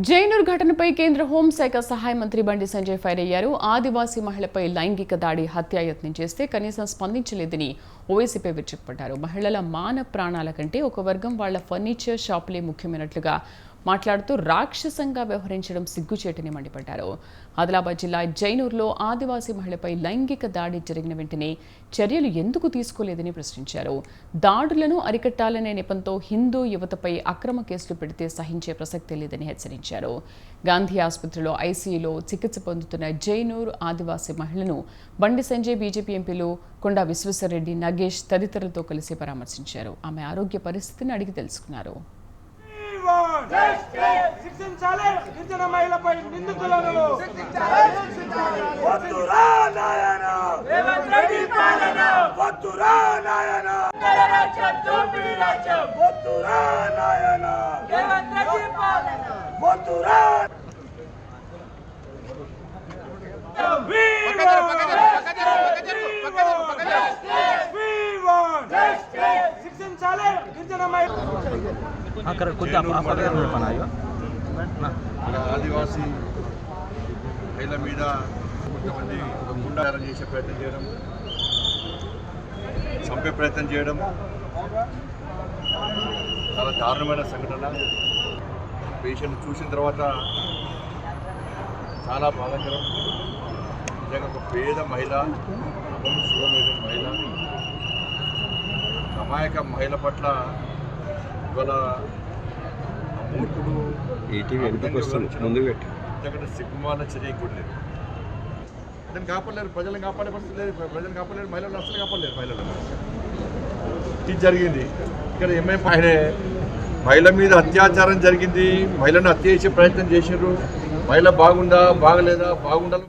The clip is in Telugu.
జైనూర్ ఘటనపై కేంద్ర హోంశాఖ సహాయ మంత్రి బండి సంజయ్ ఫైర్ అయ్యారు. ఆదివాసీ మహిళపై లైంగిక దాడి హత్యాయత్నం చేస్తే కనీసం స్పందించలేదని ఓవైసీపై విరుచుకుపడ్డారు. మహిళల మాన ప్రాణాల కంటే ఒక వర్గం వాళ్ళ ఫర్నిచర్ షాపులే ముఖ్యమైనట్లుగా మాట్లాడుతూ రాక్షసంగా వ్యవహరించడం సిగ్గుచేటని మండిపడ్డారు. ఆదిలాబాద్ జిల్లా జైనూర్లో ఆదివాసీ మహిళపై లైంగిక దాడి జరిగిన వెంటనే చర్యలు ఎందుకు తీసుకోలేదని ప్రశ్నించారు. దాడులను అరికట్టాలనే నెపంతో హిందూ యువతపై అక్రమ కేసులు పెడితే సహించే ప్రసక్తి లేదని హెచ్చరించారు. గాంధీ ఆసుపత్రిలో ఐసీయూలో చికిత్స పొందుతున్న జైనూర్ ఆదివాసీ మహిళను బండి సంజయ్ బీజేపీ ఎంపీలు కొండా విశ్వేశ్వరరెడ్డి నగేష్ తదితరులతో కలిసి పరామర్శించారు. ఆమె ఆరోగ్య పరిస్థితిని అడిగి తెలుసుకున్నారు. శిక్షించాలి గిరిజన మహిళపై నిందితులను వద్దురా నాయన వద్దురా నాయన వద్దురా నాయన వద్దురా ఆదివాసీ మహిళ మీద కొంతమంది ఒక గుండారం చేసే ప్రయత్నం చేయడం చంపే ప్రయత్నం చేయడం చాలా దారుణమైన సంఘటన. పేషెంట్ చూసిన తర్వాత చాలా బాధాకరం. నిజంగా ఒక పేద మహిళ మహిళ. అమాయక మహిళ పట్ల ఇవాళ మూర్ఖుడు ఎందుకంటే సిగ్గుమాల చర్య కూడా లేదు. దాన్ని కాపాడలేరు ప్రజలను కాపాడే పరిస్థితి లేదు ప్రజలను కాపాడలేరు మహిళలు అసలు కాపాడలేరు మహిళలు ఇది జరిగింది. ఇక్కడ ఎంఐ ఆయనే మహిళ మీద అత్యాచారం జరిగింది. మహిళను హత్య చేసే ప్రయత్నం చేశారు మహిళ బాగుందా బాగలేదా బాగుండాలి?